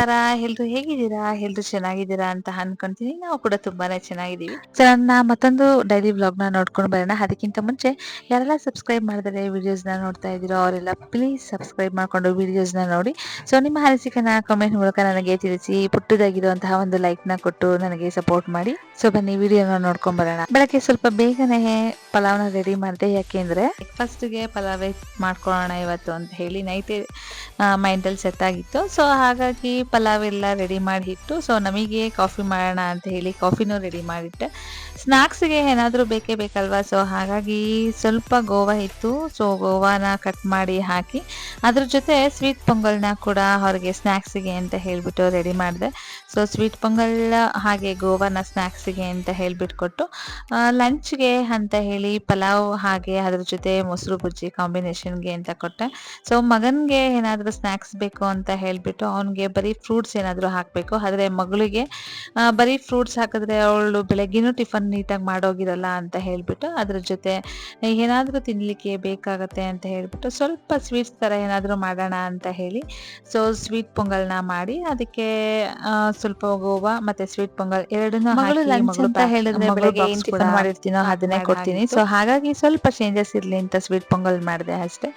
ನಮಸ್ಕಾರ ಎಲ್ರು ಹೇಗಿದ್ದೀರಾ? ಎಲ್ರು ಚೆನ್ನಾಗಿದ್ದೀರಾ ಅಂತ ಅನ್ಕೊಂತೀನಿ. ನಾವು ಕೂಡ ತುಂಬಾನೇ ಚೆನ್ನಾಗಿದ್ದೀವಿ. ಸೊ ನನ್ನ ಮತ್ತೊಂದು ಡೈಲಿ ಬ್ಲಾಗ್ನ ನೋಡ್ಕೊಂಡು ಬರೋಣ. ಅದಕ್ಕಿಂತ ಮುಂಚೆ ಯಾರೆಲ್ಲ ಸಬ್ಸ್ಕ್ರೈಬ್ ಮಾಡಿದರೆ ವಿಡಿಯೋಸ್ನ ನೋಡ್ತಾ ಇದ್ದೀರೋ ಅವರೆಲ್ಲ ಪ್ಲೀಸ್ ಸಬ್ಸ್ಕ್ರೈಬ್ ಮಾಡ್ಕೊಂಡು ವಿಡಿಯೋಸ್ನ ನೋಡಿ. ಸೊ ನಿಮ್ಮ ಅನಿಸಿಕೆನ ಕಾಮೆಂಟ್ ಮೂಲಕ ನನಗೆ ತಿಳಿಸಿ, ಪುಟ್ಟದಾಗಿರುವಂತಹ ಒಂದು ಲೈಕ್ನ ಕೊಟ್ಟು ನನಗೆ ಸಪೋರ್ಟ್ ಮಾಡಿ. ಸೊ ಬನ್ನಿ ವಿಡಿಯೋನ ನೋಡ್ಕೊಂಡ್ ಬರೋಣ. ಬೆಳಗ್ಗೆ ಸ್ವಲ್ಪ ಬೇಗನೆ ಪಲಾವ್ನ ರೆಡಿ ಮಾಡಿದೆ. ಯಾಕೆಂದ್ರೆ ಫಸ್ಟ್ಗೆ ಪಲಾವೇ ಮಾಡ್ಕೊಳ್ಳೋಣ ಇವತ್ತು ಅಂತ ಹೇಳಿ ನೈಟ್ ಮೈಂಡಲ್ಲಿ ಸೆಟ್ ಆಗಿತ್ತು. ಸೊ ಹಾಗಾಗಿ ಪಲಾವ್ ಎಲ್ಲ ರೆಡಿ ಮಾಡಿ ಇಟ್ಟು ಸೊ ನಮಗೆ ಕಾಫಿ ಮಾಡೋಣ ಅಂತ ಹೇಳಿ ಕಾಫಿನೂ ರೆಡಿ ಮಾಡಿಟ್ಟೆ. ಸ್ನ್ಯಾಕ್ಸ್ಗೆ ಏನಾದರೂ ಬೇಕೇ ಬೇಕಲ್ವಾ? ಸೊ ಹಾಗಾಗಿ ಸ್ವಲ್ಪ ಗೋವಾ ಇತ್ತು. ಸೊ ಗೋವಾನ ಕಟ್ ಮಾಡಿ ಹಾಕಿ, ಅದ್ರ ಜೊತೆ ಸ್ವೀಟ್ ಪೊಂಗಲ್ನ ಕೂಡ ಅವ್ರಿಗೆ ಸ್ನ್ಯಾಕ್ಸಿಗೆ ಅಂತ ಹೇಳಿಬಿಟ್ಟು ರೆಡಿ ಮಾಡಿದೆ. ಸೊ ಸ್ವೀಟ್ ಪೊಂಗಲ್ ಹಾಗೆ ಗೋವಾನ ಸ್ನ್ಯಾಕ್ಸಿಗೆ ಅಂತ ಹೇಳಿಬಿಟ್ಟು ಕೊಟ್ಟು ಲಂಚ್ಗೆ ಅಂತ ಹೇಳಿ ಪಲಾವ್ ಹಾಗೆ ಅದ್ರ ಜೊತೆ ಮೊಸರು ಬುಜ್ಜಿ ಕಾಂಬಿನೇಷನ್ಗೆ ಅಂತ ಕೊಟ್ಟೆ. ಸೊ ಮಗನಿಗೆ ಏನಾದರೂ ಸ್ನ್ಯಾಕ್ಸ್ ಬೇಕು ಅಂತ ಹೇಳಿಬಿಟ್ಟು ಅವನಿಗೆ ಬರೀ ಫ್ರೂಟ್ಸ್ ಏನಾದರೂ ಹಾಕಬೇಕು. ಆದರೆ ಮಗಳಿಗೆ ಬರೀ ಫ್ರೂಟ್ಸ್ ಹಾಕಿದ್ರೆ ಅವಳು ಬೆಳಗ್ಗೆನೂ ಟಿಫನ್ ನೀಟಾಗಿ ಮಾಡೋಗಿರಲ್ಲ ಅಂತ ಹೇಳಿಬಿಟ್ಟು ಅದ್ರ ಜೊತೆ ಏನಾದರೂ ತಿನ್ನಲಿಕ್ಕೆ ಬೇಕಾಗತ್ತೆ ಅಂತ ಹೇಳಿಬಿಟ್ಟು ಸ್ವಲ್ಪ ಸ್ವೀಟ್ಸ್ ಥರ ಏನಾದರೂ ಮಾಡೋಣ ಅಂತ ಹೇಳಿ. ಸೊ ಸ್ವೀಟ್ ಪೊಂಗಲ್ನ ಮಾಡಿ ಅದಕ್ಕೆ ಸ್ವಲ್ಪ ಗೋವಾ ಮತ್ತೆ ಸ್ವೀಟ್ ಪೊಂಗಲ್ ಎರಡನ್ನೂ ಬೆಳಗ್ಗೆ ಏನು ಟಿಫನ್ ಮಾಡಿರ್ತೀನೋ ಅದನ್ನೇ ಕೊಡ್ತೀನಿ. ಸೊ ಹಾಗಾಗಿ ಸ್ವಲ್ಪ ಚೇಂಜಸ್ ಇರಲಿ ಅಂತ ಸ್ವೀಟ್ ಪೊಂಗಲ್ ಮಾಡಿದೆ ಅಷ್ಟೇ.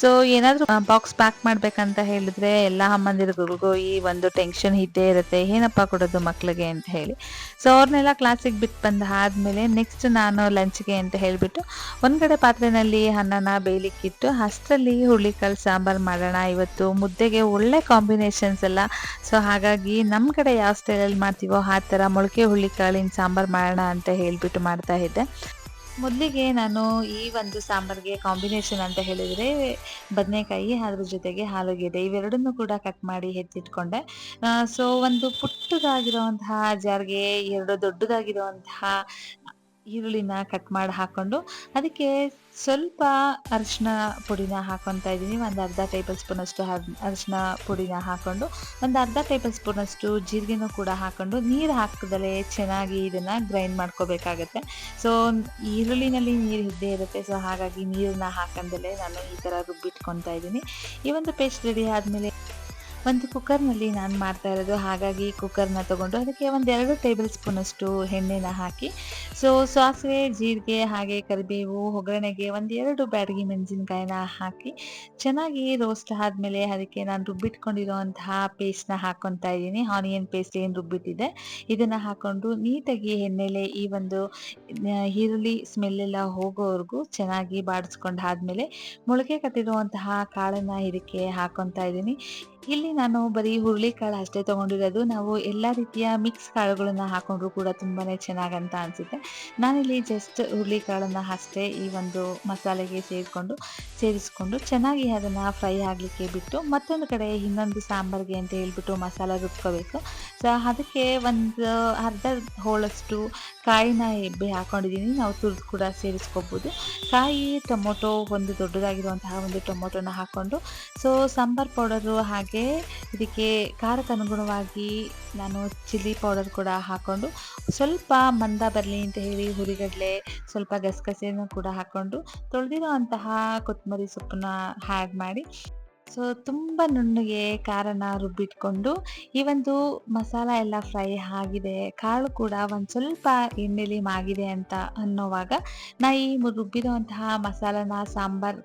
ಸೊ ಏನಾದರೂ ಬಾಕ್ಸ್ ಪ್ಯಾಕ್ ಮಾಡಬೇಕಂತ ಹೇಳಿದ್ರೆ ಎಲ್ಲ ಅಮ್ಮಂದಿರಿಗೂ ಈ ಒಂದು ಟೆನ್ಷನ್ ಇದ್ದೇ ಇರುತ್ತೆ, ಏನಪ್ಪ ಕೊಡೋದು ಮಕ್ಕಳಿಗೆ ಅಂತ ಹೇಳಿ. ಸೊ ಅವ್ರನ್ನೆಲ್ಲ ಕ್ಲಾಸಿಗೆ ಬಿಟ್ಟು ಬಂದ ಆದಮೇಲೆ ನೆಕ್ಸ್ಟ್ ನಾನು ಲಂಚ್ಗೆ ಅಂತ ಹೇಳಿಬಿಟ್ಟು ಒಂದ್ಗಡೆ ಪಾತ್ರೆನಲ್ಲಿ ಅನ್ನನ ಬೇಯಲಿಕ್ಕಿಟ್ಟು ಅಷ್ಟರಲ್ಲಿ ಹುರುಳಿಕಾಳು ಸಾಂಬಾರು ಮಾಡೋಣ. ಇವತ್ತು ಮುದ್ದೆಗೆ ಒಳ್ಳೆ ಕಾಂಬಿನೇಷನ್ಸ್ ಎಲ್ಲ. ಸೊ ಹಾಗಾಗಿ ನಮ್ಮ ಕಡೆ ಯಾವ ಸ್ಟೈಲಲ್ಲಿ ಮಾಡ್ತೀವೋ ಆ ಥರ ಮೊಳಕೆ ಹುರುಳಿಕಾಳಿನ ಸಾಂಬಾರು ಮಾಡೋಣ ಅಂತ ಹೇಳಿಬಿಟ್ಟು ಮಾಡ್ತಾ ಇದ್ದೆ. ಮೊದಲಿಗೆ ನಾನು ಈ ಒಂದು ಸಾಂಬಾರ್ಗೆ ಕಾಂಬಿನೇಷನ್ ಅಂತ ಹೇಳಿದರೆ ಬದನೆಕಾಯಿ, ಅದ್ರ ಜೊತೆಗೆ ಆಲೂಗೆಡ್ಡೆ ಇವೆರಡನ್ನೂ ಕೂಡ ಕಟ್ ಮಾಡಿ ಹೆಚ್ಚಿಟ್ಕೊಂಡೆ ಸೊ ಒಂದು ಪುಟ್ಟದಾಗಿರುವಂತಹ ಜಾರ್ಗೆ, ಎರಡು ದೊಡ್ಡದಾಗಿರುವಂತಹ ಈರುಳ್ಳಿನ ಕಟ್ ಮಾಡಿ ಹಾಕೊಂಡು ಅದಕ್ಕೆ ಸ್ವಲ್ಪ ಅರಿಶಿನ ಪುಡಿನ ಹಾಕೊತಾ ಇದ್ದೀನಿ. ಒಂದು ಅರ್ಧ ಟೇಬಲ್ ಸ್ಪೂನಷ್ಟು ಅರಿಶಿನ ಪುಡಿನ ಹಾಕೊಂಡು ಒಂದು ಅರ್ಧ ಟೇಬಲ್ ಸ್ಪೂನಷ್ಟು ಜೀರಿಗೆನೂ ಕೂಡ ಹಾಕೊಂಡು ನೀರು ಹಾಕದಲ್ಲೇ ಚೆನ್ನಾಗಿ ಇದನ್ನು ಗ್ರೈಂಡ್ ಮಾಡ್ಕೋಬೇಕಾಗತ್ತೆ. ಸೊ ಈರುಳ್ಳಿನಲ್ಲಿ ನೀರು ಇದ್ದೇ ಇರುತ್ತೆ. ಸೊ ಹಾಗಾಗಿ ನೀರನ್ನ ಹಾಕಂದಲೇ ನಾನು ಈ ಥರ ರುಬ್ಬಿಟ್ಕೊತಾ ಇದ್ದೀನಿ. ಈ ಒಂದು ಪೇಸ್ಟ್ ರೆಡಿ ಆದಮೇಲೆ ಒಂದು ಕುಕ್ಕರ್ನಲ್ಲಿ ನಾನು ಮಾಡ್ತಾ ಇರೋದು, ಹಾಗಾಗಿ ಕುಕ್ಕರ್ನ ತಗೊಂಡು ಅದಕ್ಕೆ ಒಂದೆರಡು ಟೇಬಲ್ ಸ್ಪೂನಷ್ಟು ಎಣ್ಣೆನ ಹಾಕಿ ಸೊ ಸಾಸಿವೆ, ಜೀರಿಗೆ ಹಾಗೆ ಕರಿಬೇವು, ಒಗ್ಗರಣೆಗೆ ಒಂದೆರಡು ಬ್ಯಾಡಗಿ ಮೆಣಸಿನ್ಕಾಯಿನ ಹಾಕಿ, ಚೆನ್ನಾಗಿ ರೋಸ್ಟ್ ಆದಮೇಲೆ ಅದಕ್ಕೆ ನಾನು ರುಬ್ಬಿಟ್ಕೊಂಡಿರೋಂತಹ ಪೇಸ್ಟ್ನ ಹಾಕ್ಕೊತಾ ಇದ್ದೀನಿ. ಆನಿಯನ್ ಪೇಸ್ಟ್ ಏನು ರುಬ್ಬಿಟ್ಟಿದೆ ಇದನ್ನು ಹಾಕ್ಕೊಂಡು ನೀಟಾಗಿ ಎಣ್ಣೆಲೆ ಈ ಒಂದು ಈರುಳ್ಳಿ ಸ್ಮೆಲ್ಲೆಲ್ಲ ಹೋಗೋವರೆಗೂ ಚೆನ್ನಾಗಿ ಬಾಡಿಸ್ಕೊಂಡು ಆದಮೇಲೆ ಮೊಳಕೆ ಕಟ್ಟಿರುವಂತಹ ಕಾಳನ್ನು ಇದಕ್ಕೆ ಹಾಕ್ಕೊತಾ ಇದ್ದೀನಿ. ಇಲ್ಲಿ ನಾನು ಬರೀ ಹುರುಳಿಕಾಳು ಅಷ್ಟೇ ತೊಗೊಂಡಿರೋದು. ನಾವು ಎಲ್ಲ ರೀತಿಯ ಮಿಕ್ಸ್ ಕಾಳುಗಳನ್ನ ಹಾಕೊಂಡ್ರು ಕೂಡ ತುಂಬಾ ಚೆನ್ನಾಗಂತ ಅನಿಸುತ್ತೆ. ನಾನಿಲ್ಲಿ ಜಸ್ಟ್ ಹುರುಳಿಕಾಳನ್ನು ಅಷ್ಟೇ ಈ ಒಂದು ಮಸಾಲೆಗೆ ಸೇರಿಕೊಂಡು, ಸೇರಿಸ್ಕೊಂಡು ಚೆನ್ನಾಗಿ ಅದನ್ನು ಫ್ರೈ ಆಗಲಿಕ್ಕೆ ಬಿಟ್ಟು ಮತ್ತೊಂದು ಕಡೆ ಇನ್ನೊಂದು ಸಾಂಬಾರಿಗೆ ಅಂತ ಹೇಳ್ಬಿಟ್ಟು ಮಸಾಲ ರುಬ್ಕೋಬೇಕು. ಸೊ ಅದಕ್ಕೆ ಒಂದು ಅರ್ಧ ಹೋಳಷ್ಟು ಕಾಯಿನ ಎಬ್ಬೆ ಹಾಕೊಂಡಿದ್ದೀನಿ. ನಾವು ತುರಿದು ಕೂಡ ಸೇರಿಸ್ಕೋಬಹುದು ಕಾಯಿ, ಟೊಮೊಟೊ ಒಂದು ದೊಡ್ಡದಾಗಿರುವಂತಹ ಒಂದು ಟೊಮೊಟೊನ ಹಾಕೊಂಡು ಸೊ ಸಾಂಬಾರ್ ಪೌಡರು ಹಾಗೆ ಇದಕ್ಕೆ ಖಾರಕ್ಕೆ ಅನುಗುಣವಾಗಿ ನಾನು ಚಿಲ್ಲಿ ಪೌಡರ್ ಕೂಡ ಹಾಕ್ಕೊಂಡು ಸ್ವಲ್ಪ ಮಂದ ಬರಲಿ ಅಂತ ಹೇಳಿ ಹುರಿಗಡಲೆ, ಸ್ವಲ್ಪ ಗಸಗಸೆಯನ್ನು ಕೂಡ ಹಾಕ್ಕೊಂಡು ತೊಳೆದಿರೋ ಅಂತಹ ಕೊತ್ತಂಬರಿ ಸೊಪ್ಪನ್ನ ಹ್ಯಾಡ್ ಮಾಡಿ ಸೊ, ತುಂಬ ನುಣ್ಣಗೆ ಖಾರನ ರುಬ್ಬಿಟ್ಕೊಂಡು ಈ ಒಂದು ಮಸಾಲ ಎಲ್ಲ ಫ್ರೈ ಆಗಿದೆ, ಕಾಳು ಕೂಡ ಒಂದು ಸ್ವಲ್ಪ ಎಣ್ಣೆಲಿ ಮಾಗಿದೆ ಅಂತ ಅನ್ನೋವಾಗ ನಾ ಈ ರುಬ್ಬಿರೋಂತಹ ಮಸಾಲನ ಸಾಂಬಾರ್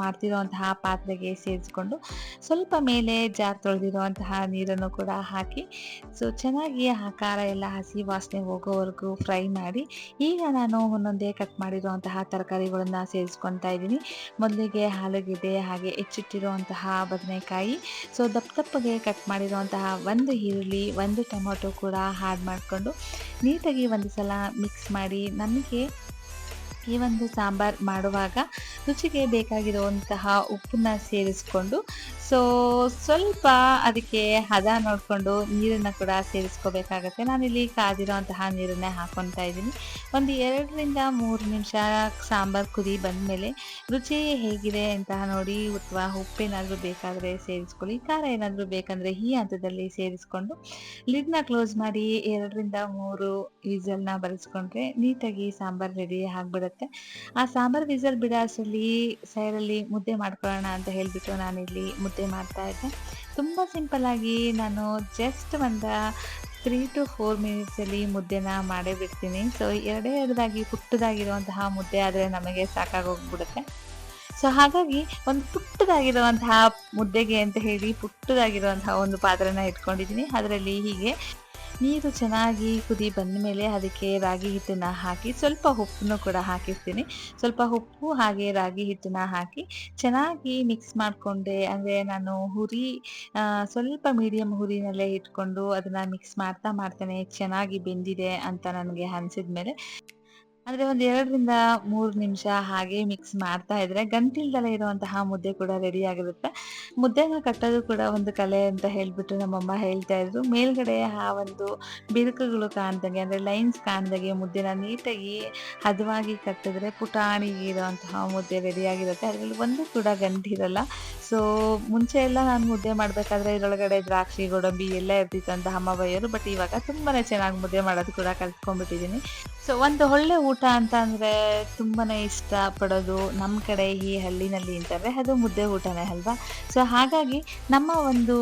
ಮಾಡ್ತಿರೋಂತಹ ಪಾತ್ರೆಗೆ ಸೇರಿಸ್ಕೊಂಡು ಸ್ವಲ್ಪ ಮೇಲೆ ಜಾರ್ ತೊಳೆದಿರೋಂತಹ ನೀರನ್ನು ಕೂಡ ಹಾಕಿ, ಸೊ, ಚೆನ್ನಾಗಿ ಆ ಖಾರ ಎಲ್ಲ ಹಸಿ ವಾಸನೆ ಹೋಗೋವರೆಗೂ ಫ್ರೈ ಮಾಡಿ, ಈಗ ನಾನು ಒಂದೊಂದೇ ಕಟ್ ಮಾಡಿರುವಂತಹ ತರಕಾರಿಗಳನ್ನು ಸೇರಿಸ್ಕೊತಾ ಇದ್ದೀನಿ. ಮೊದಲಿಗೆ ಆಲೂಗೆಡ್ಡೆ ಹಾಗೆ ಹೆಚ್ಚಿಟ್ಟಿರುವಂತಹ ಬದನೆಕಾಯಿ. ಸೊ ದಪ್ಪ ದಪ್ಪಗೆ ಕಟ್ ಮಾಡಿರುವಂತಹ ಒಂದು ಈರುಳ್ಳಿ, ಒಂದು ಟೊಮೊಟೊ ಕೂಡ ಹಾಡ್ ಮಾಡಿಕೊಂಡು ನೀಟಾಗಿ ಒಂದು ಸಲ ಮಿಕ್ಸ್ ಮಾಡಿ ನಮಗೆ ಈ ಒಂದು ಸಾಂಬಾರ್ ಮಾಡುವಾಗ ರುಚಿಗೆ ಬೇಕಾಗಿರುವಂತಹ ಉಪ್ಪನ್ನ ಸೇರಿಸ್ಕೊಂಡು ಸೊ ಸ್ವಲ್ಪ ಅದಕ್ಕೆ ಹದ ನೋಡಿಕೊಂಡು ನೀರನ್ನು ಕೂಡ ಸೇರಿಸ್ಕೋಬೇಕಾಗತ್ತೆ. ನಾನಿಲ್ಲಿ ಕಾದಿರೋಂತಹ ನೀರನ್ನೇ ಹಾಕೊತಾ ಇದ್ದೀನಿ. ಒಂದು ಎರಡರಿಂದ ಮೂರು ನಿಮಿಷ ಸಾಂಬಾರ್ ಕುದಿ ಬಂದಮೇಲೆ ರುಚಿ ಹೇಗಿದೆ ಅಂತ ನೋಡಿ ಅಥವಾ ಉಪ್ಪೇನಾದರೂ ಬೇಕಾದರೆ ಸೇರಿಸ್ಕೊಳ್ಳಿ. ಖಾರ ಏನಾದರೂ ಬೇಕಂದರೆ ಈ ಹಂತದಲ್ಲಿ ಸೇರಿಸ್ಕೊಂಡು ಲಿಡ್ನ ಕ್ಲೋಸ್ ಮಾಡಿ ಎರಡರಿಂದ ಮೂರು ವಿಸಲ್ನ ಬರೆಸ್ಕೊಂಡ್ರೆ ನೀಟಾಗಿ ಸಾಂಬಾರ್ ರೆಡಿ ಆಗಿಬಿಡುತ್ತೆ. ಬರುತ್ತೆ ಆ ಸಾಂಬಾರ್ ವಿಸಲ್ ಬಿಡಾಸಲ್ಲಿ ಸೈಡಲ್ಲಿ ಮುದ್ದೆ ಮಾಡ್ಕೊಳ್ಳೋಣ ಅಂತ ಹೇಳಿಬಿಟ್ಟು ನಾನಿಲ್ಲಿ ಮುದ್ದೆ ಮಾಡ್ತಾ ಇದ್ದೆ. ತುಂಬ ಸಿಂಪಲ್ಲಾಗಿ ನಾನು ಜಸ್ಟ್ ಒಂದು ತ್ರೀ ಟು ಫೋರ್ ಮಿನಿಟ್ಸಲ್ಲಿ ಮುದ್ದೆನ ಮಾಡೇ ಬಿಡ್ತೀನಿ. ಸೊ ಎರಡೇ ಎರಡದಾಗಿ ಪುಟ್ಟದಾಗಿರುವಂತಹ ಮುದ್ದೆ ಆದರೆ ನಮಗೆ ಸಾಕಾಗೋಗ್ಬಿಡುತ್ತೆ. ಸೊ ಹಾಗಾಗಿ ಒಂದು ಪುಟ್ಟದಾಗಿರುವಂತಹ ಮುದ್ದೆಗೆ ಅಂತ ಹೇಳಿ ಪುಟ್ಟದಾಗಿರುವಂತಹ ಒಂದು ಪಾತ್ರೆನ ಇಟ್ಕೊಂಡಿದ್ದೀನಿ. ಅದರಲ್ಲಿ ಹೀಗೆ ನೀರು ಚೆನ್ನಾಗಿ ಕುದಿ ಬಂದ ಮೇಲೆ ಅದಕ್ಕೆ ರಾಗಿ ಹಿಟ್ಟನ್ನು ಹಾಕಿ ಸ್ವಲ್ಪ ಉಪ್ಪನ್ನು ಕೂಡ ಹಾಕಿರ್ತೀನಿ. ಸ್ವಲ್ಪ ಉಪ್ಪು ಹಾಗೆ ರಾಗಿ ಹಿಟ್ಟನ್ನ ಹಾಕಿ ಚೆನ್ನಾಗಿ ಮಿಕ್ಸ್ ಮಾಡಿಕೊಂಡೆ. ಅಂದರೆ ನಾನು ಹುರಿ ಸ್ವಲ್ಪ ಮೀಡಿಯಮ್ ಹುರಿನಲ್ಲೇ ಇಟ್ಕೊಂಡು ಅದನ್ನು ಮಿಕ್ಸ್ ಮಾಡ್ತಾ ಮಾಡ್ತೇನೆ, ಚೆನ್ನಾಗಿ ಬೆಂದಿದೆ ಅಂತ ನನಗೆ ಅನಿಸಿದ ಮೇಲೆ ಅಂದರೆ ಒಂದು ಎರಡರಿಂದ ಮೂರು ನಿಮಿಷ ಹಾಗೆ ಮಿಕ್ಸ್ ಮಾಡ್ತಾ ಇದ್ರೆ ಗಂಟಿಲ್ದಲೇ ಇರುವಂತಹ ಮುದ್ದೆ ಕೂಡ ರೆಡಿ ಆಗಿರುತ್ತೆ. ಮುದ್ದೆನ ಕಟ್ಟೋದು ಕೂಡ ಒಂದು ಕಲೆ ಅಂತ ಹೇಳ್ಬಿಟ್ಟು ನಮ್ಮಮ್ಮ ಹೇಳ್ತಾ ಇದ್ರು. ಮೇಲ್ಗಡೆ ಆ ಒಂದು ಬಿರುಕುಗಳು ಕಾಣ್ದಂಗೆ ಅಂದ್ರೆ ಲೈನ್ಸ್ ಕಾಣ್ದಂಗೆ ಮುದ್ದೆನ ನೀಟಾಗಿ ಹದವಾಗಿ ಕಟ್ಟಿದ್ರೆ ಪುಟಾಣಿ ಇರುವಂತಹ ಮುದ್ದೆ ರೆಡಿ ಆಗಿರುತ್ತೆ. ಅದರಲ್ಲಿ ಒಂದು ಕೂಡ ಗಂಟಿರಲ್ಲ. ಸೊ ಮುಂಚೆ ಎಲ್ಲ ನಾನು ಮುದ್ದೆ ಮಾಡಬೇಕಾದ್ರೆ ಇದರೊಳಗಡೆ ದ್ರಾಕ್ಷಿ, ಗೋಡಂಬಿ ಎಲ್ಲ ಇರ್ತಿತ್ತು ಅಂತ ಅಮ್ಮ ಬೈಯೋರು ಬಟ್ ಇವಾಗ ತುಂಬಾ ಚೆನ್ನಾಗಿ ಮುದ್ದೆ ಮಾಡೋದು ಕೂಡ ಕಲ್ತ್ಕೊಂಡ್ಬಿಟ್ಟಿದ್ದೀನಿ ಸೊ ಒಂದು ಒಳ್ಳೆ ಊಟ ಅಂತ ಅಂದರೆ ತುಂಬಾ ಇಷ್ಟ ಪಡೋದು ನಮ್ಮ ಕಡೆ ಈ ಹಳ್ಳಿನಲ್ಲಿ ಅಂತಂದರೆ ಅದು ಮುದ್ದೆ ಊಟನೇ ಅಲ್ವಾ? ಸೊ ಹಾಗಾಗಿ ನಮ್ಮ ಒಂದು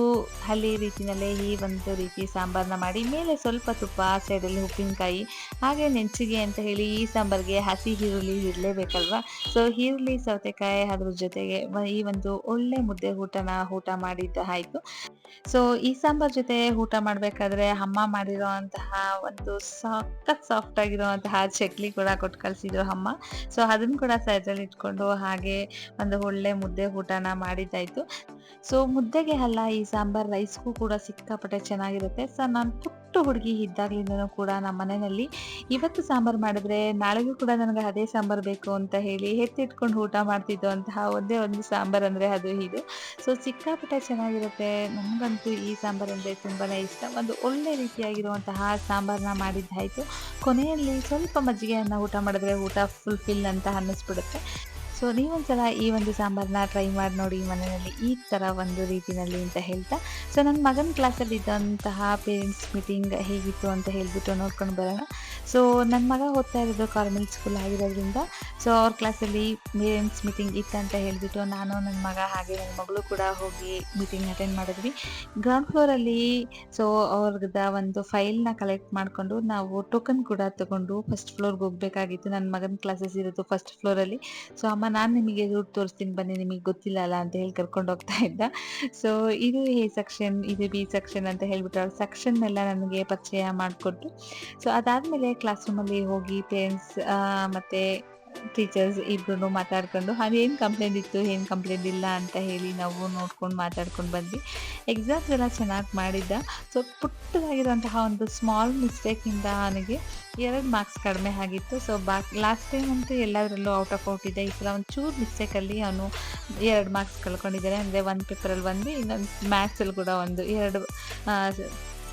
ಹಳ್ಳಿ ರೀತಿಯಲ್ಲೇ ಈ ಒಂದು ರೀತಿ ಸಾಂಬಾರನ್ನ ಮಾಡಿ, ಮೇಲೆ ಸ್ವಲ್ಪ ತುಪ್ಪ ಸೈಡಲ್ಲಿ ಉಪ್ಪಿನಕಾಯಿ, ಹಾಗೆ ನೆಂಚಿಗೆ ಅಂತ ಹೇಳಿ ಈ ಸಾಂಬಾರಿಗೆ ಹಸಿ ಈರುಳ್ಳಿ ಇರಲೇಬೇಕಲ್ವಾ? ಸೊ ಈರುಳ್ಳಿ, ಸೌತೆಕಾಯಿ ಅದ್ರ ಜೊತೆಗೆ ಈ ಒಂದು ಒಳ್ಳೆ ಮುದ್ದೆ ಊಟನ ಊಟ ಮಾಡಿದ್ದ ಆಯಿತು. ಸೊ ಈ ಸಾಂಬಾರ್ ಜೊತೆ ಊಟ ಮಾಡಬೇಕಾದ್ರೆ ಅಮ್ಮ ಮಾಡಿರುವಂತಹ ಒಂದು ಸಖತ್ ಸಾಫ್ಟ್ ಆಗಿರುವಂತಹ ಚಕ್ಲಿ ಕೂಡ ಕೊಟ್ಟು ಕಳಿಸಿದ್ರು ಅಮ್ಮ. ಸೊ ಅದನ್ನ ಕೂಡ ಸೈಡಲ್ಲಿ ಇಟ್ಕೊಂಡು ಹಾಗೆ ಒಂದು ಒಳ್ಳೆ ಮುದ್ದೆ ಊಟನ ಮಾಡಿದ್ದಾಯ್ತು. ಸೊ ಮುದ್ದೆಗೆ ಅಲ್ಲ, ಈ ಸಾಂಬಾರ್ ರೈಸ್ಗೂ ಕೂಡ ಸಿಕ್ಕಾಪಟ್ಟೆ ಚೆನ್ನಾಗಿರುತ್ತೆ. ಸೊ ನಾನು ಪುಟ್ಟು ಹುಡುಗಿ ಇದ್ದಾಗಲಿಂದನೂ ಕೂಡ ನಮ್ಮ ಮನೆಯಲ್ಲಿ ಇವತ್ತು ಸಾಂಬಾರು ಮಾಡಿದ್ರೆ ನಾಳೆಗೂ ಕೂಡ ನನಗೆ ಅದೇ ಸಾಂಬಾರು ಬೇಕು ಅಂತ ಹೇಳಿ ಎತ್ತಿಟ್ಕೊಂಡು ಊಟ ಮಾಡ್ತಿದ್ದು ಅಂತಹ ಒಂದೇ ಒಂದು ಸಾಂಬಾರು ಅಂದರೆ ಅದು ಇದು. ಸೊ ಸಿಕ್ಕಾಪಟ್ಟೆ ಚೆನ್ನಾಗಿರುತ್ತೆ. ನಮಗಂತೂ ಈ ಸಾಂಬಾರು ಅಂದರೆ ತುಂಬಾ ಇಷ್ಟ. ಒಂದು ಒಳ್ಳೆ ರೀತಿಯಾಗಿರುವಂತಹ ಸಾಂಬಾರನ್ನ ಮಾಡಿದ್ದಾಯಿತು. ಕೊನೆಯಲ್ಲಿ ಸ್ವಲ್ಪ ಮಜ್ಜಿಗೆಯನ್ನು ಊಟ ಮಾಡಿದ್ರೆ ಊಟ ಫುಲ್ಫಿಲ್ ಅಂತ ಅನ್ನಿಸ್ಬಿಡುತ್ತೆ. ಸೊ ನೀವೊಂದ್ಸಲ ಈ ಒಂದು ಸಾಂಬಾರನ್ನ ಟ್ರೈ ಮಾಡಿ ನೋಡಿ ಮನೆಯಲ್ಲಿ ಈ ಥರ ಒಂದು ರೀತಿಯಲ್ಲಿ ಅಂತ ಹೇಳ್ತಾ. ಸೊ ನನ್ನ ಮಗನ ಕ್ಲಾಸಲ್ಲಿ ಇದ್ದಂತಹ ಪೇರೆಂಟ್ಸ್ ಮೀಟಿಂಗ್ ಹೇಗಿತ್ತು ಅಂತ ಹೇಳಿಬಿಟ್ಟು ನೋಡ್ಕೊಂಡು ಬರೋಣ. ಸೊ ನನ್ನ ಮಗ ಓದ್ತಾ ಇರೋದು ಕಾರ್ಮೆಂಟ್ ಸ್ಕೂಲ್ ಆಗಿರೋದ್ರಿಂದ ಸೊ ಅವ್ರ ಕ್ಲಾಸಲ್ಲಿ ಪೇರೆಂಟ್ಸ್ ಮೀಟಿಂಗ್ ಇತ್ತು ಅಂತ ಹೇಳಿಬಿಟ್ಟು ನಾನು ನನ್ನ ಮಗ ಹಾಗೆ ನನ್ನ ಮಗಳು ಕೂಡ ಹೋಗಿ ಮೀಟಿಂಗ್ ಅಟೆಂಡ್ ಮಾಡಿದ್ವಿ. ಗ್ರೌಂಡ್ ಫ್ಲೋರಲ್ಲಿ ಸೊ ಅವ್ರದ ಒಂದು ಫೈಲ್ನ ಕಲೆಕ್ಟ್ ಮಾಡಿಕೊಂಡು ನಾವು ಟೋಕನ್ ಕೂಡ ತಗೊಂಡು ಫಸ್ಟ್ ಫ್ಲೋರ್ಗೆ ಹೋಗಬೇಕಾಗಿತ್ತು. ನನ್ನ ಮಗನ ಕ್ಲಾಸಸ್ ಇರೋದು ಫಸ್ಟ್ ಫ್ಲೋರಲ್ಲಿ ಸೊ ಅಮ್ಮ ನಾನು ನಿಮಗೆ ರೂಟ್ ತೋರಿಸ್ತೀನಿ ಬನ್ನಿ, ನಿಮಗೆ ಗೊತ್ತಿಲ್ಲ ಅಲ್ಲ ಅಂತ ಹೇಳಿ ಕರ್ಕೊಂಡು ಹೋಗ್ತಾ ಇದ್ದ. ಸೊ ಇದು ಎ ಸೆಕ್ಷನ್, ಇದು ಬಿ ಸೆಕ್ಷನ್ ಅಂತ ಹೇಳ್ಬಿಟ್ಟು ಅವ್ರ ಸೆಕ್ಷನ್ ಎಲ್ಲ ನನಗೆ ಪರಿಚಯ ಮಾಡಿಕೊಟ್ಟು ಸೊ ಅದಾದಮೇಲೆ ಕ್ಲಾಸ್ ರೂಮಲ್ಲಿ ಹೋಗಿ ಪೇರೆಂಟ್ಸ್ ಮತ್ತು ಟೀಚರ್ಸ್ ಇಬ್ಬರು ಮಾತಾಡ್ಕೊಂಡು, ಅದೇನು ಕಂಪ್ಲೇಂಟ್ ಇತ್ತು? ಏನು ಕಂಪ್ಲೇಂಟ್ ಇಲ್ಲ? ಅಂತ ಹೇಳಿ ನಾವು ನೋಡ್ಕೊಂಡು ಮಾತಾಡ್ಕೊಂಡು ಬಂದ್ವಿ. ಎಕ್ಸಾಮ್ಸ್ ಎಲ್ಲ ಚೆನ್ನಾಗಿ ಮಾಡಿದ್ದ. ಸೊ ಪುಟ್ಟದಾಗಿರುವಂತಹ ಒಂದು ಸ್ಮಾಲ್ ಮಿಸ್ಟೇಕಿಂದ ಅವನಿಗೆ ಎರಡು ಮಾರ್ಕ್ಸ್ ಕಡಿಮೆ ಆಗಿತ್ತು. ಸೊ ಬಾ ಲಾಸ್ಟ್ ಟೈಮ್ ಅಂತೂ ಎಲ್ಲದರಲ್ಲೂ ಔಟ್ ಆಫ್ ಔಟ್ ಇದೆ. ಈ ಸಲ ಒಂದು ಚೂರು ಮಿಸ್ಟೇಕಲ್ಲಿ ಅವನು ಎರಡು ಮಾರ್ಕ್ಸ್ ಕಳ್ಕೊಂಡಿದ್ದಾನೆ ಅಂದರೆ ಒಂದು ಪೇಪರಲ್ಲಿ ಒಂದು, ಇನ್ನೊಂದು ಮ್ಯಾಥ್ಸಲ್ಲಿ ಕೂಡ ಒಂದು. ಎರಡು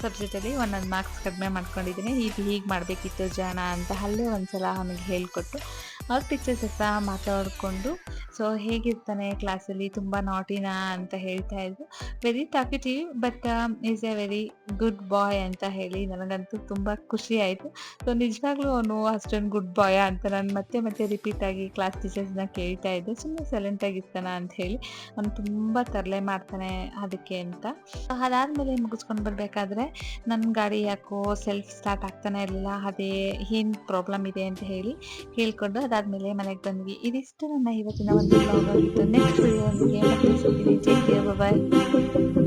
ಸಬ್ಜೆಕ್ಟಲ್ಲಿ ಒಂದೊಂದು ಮಾರ್ಕ್ಸ್ ಕಡಿಮೆ ಮಾಡ್ಕೊಂಡಿದ್ದೀನಿ ಇದು ಹೀಗೆ ಮಾಡಬೇಕಿತ್ತು ಜಾಣ ಅಂತ ಅಲ್ಲೇ ಒಂದು ಸಲ ಅವನಿಗೆ ಹೇಳಿಕೊಟ್ಟು ಅವ್ರ ಟೀಚರ್ಸ್ ಹತ್ರ ಮಾತಾಡಿಕೊಂಡು ಸೊ ಹೇಗಿರ್ತಾನೆ ಕ್ಲಾಸಲ್ಲಿ ತುಂಬ ನಾಟಿನ ಅಂತ ಹೇಳ್ತಾ ಇದ್ರು. Very talkative but is a very good boy ಅಂತ ಹೇಳಿ ನನಗಂತೂ ತುಂಬ ಖುಷಿ ಆಯಿತು. ಸೊ ನಿಜವಾಗ್ಲೂ ಅವನು ಅಷ್ಟೊಂದು ಗುಡ್ ಬಾಯ್ ಅಂತ ನಾನು ಮತ್ತೆ ಮತ್ತೆ ರಿಪೀಟ್ ಆಗಿ ಕ್ಲಾಸ್ ಟೀಚರ್ಸ್ನ ಕೇಳ್ತಾ ಇದ್ದೆ. ಸುಮ್ಮನೆ ಸೈಲೆಂಟಾಗಿ ಇರ್ತಾನ ಅಂತ ಹೇಳಿ. ಅವನು ತುಂಬ ತರಲೆ ಮಾಡ್ತಾನೆ ಅದಕ್ಕೆ ಅಂತ. ಅದಾದಮೇಲೆ ಮುಗಿಸ್ಕೊಂಡು ಬರಬೇಕಾದ್ರೆ ನನ್ನ ಗಾಡಿ ಯಾಕೋ ಸೆಲ್ಫ್ ಸ್ಟಾರ್ಟ್ ಆಗ್ತಾನೆ ಇರಲಿಲ್ಲ, ಅದೇ ಏನು ಪ್ರಾಬ್ಲಮ್ ಇದೆ ಅಂತ ಹೇಳಿ ಹೇಳ್ಕೊಂಡು ಅದಾದಮೇಲೆ ಮನೆಗೆ ಬಂದ್ವಿ. ಇದಿಷ್ಟು ನನ್ನ ಇವತ್ತಿನ ಒಂದು ಬ್ಲಾಗ್ ನೆಕ್ಸ್ಟ್ ವಿಡಿಯೋ ಸಿಗ್ತೀನಿ. ಬಾಯ್